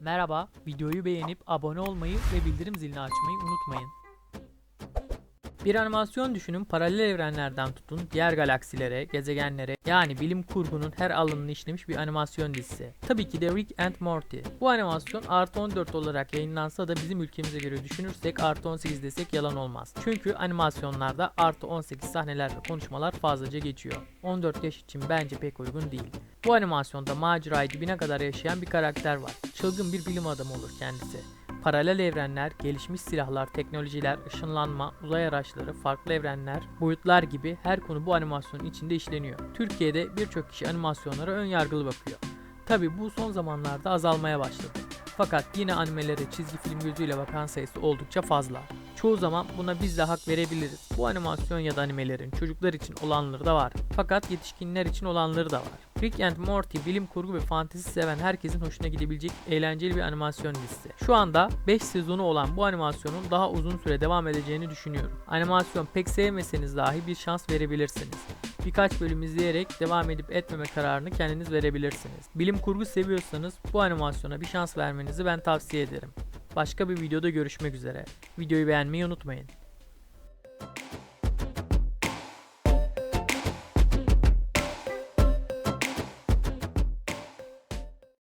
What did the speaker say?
Merhaba, videoyu beğenip abone olmayı ve bildirim zilini açmayı unutmayın. Bir animasyon düşünün paralel evrenlerden tutun diğer galaksilere, gezegenlere yani bilim kurgunun her alanını işlemiş bir animasyon dizisi. Tabii ki de Rick and Morty. Bu animasyon artı 14 olarak yayınlansa da bizim ülkemize göre düşünürsek artı 18 desek yalan olmaz. Çünkü animasyonlarda artı 18 sahneler ve konuşmalar fazlaca geçiyor. 14 yaş için bence pek uygun değil. Bu animasyonda macerayı dibine kadar yaşayan bir karakter var. Çılgın bir bilim adamı olur kendisi. Paralel evrenler, gelişmiş silahlar, teknolojiler, ışınlanma, uzay araçları, farklı evrenler, boyutlar gibi her konu bu animasyonun içinde işleniyor. Türkiye'de birçok kişi animasyonlara ön yargılı bakıyor. Tabi bu son zamanlarda azalmaya başladı. Fakat yine animelere çizgi film gözüyle bakan sayısı oldukça fazla. Çoğu zaman buna biz de hak verebiliriz. Bu animasyon ya da animelerin çocuklar için olanları da var. Fakat yetişkinler için olanları da var. Rick and Morty bilim kurgu ve fantezi seven herkesin hoşuna gidebilecek eğlenceli bir animasyon dizisi. Şu anda 5 sezonu olan bu animasyonun daha uzun süre devam edeceğini düşünüyorum. Animasyon pek sevmeseniz dahi bir şans verebilirsiniz birkaç bölüm izleyerek devam edip etmeme kararını kendiniz verebilirsiniz. Bilim kurgu seviyorsanız bu animasyona bir şans vermenizi ben tavsiye ederim. Başka bir videoda görüşmek üzere. Videoyu beğenmeyi unutmayın.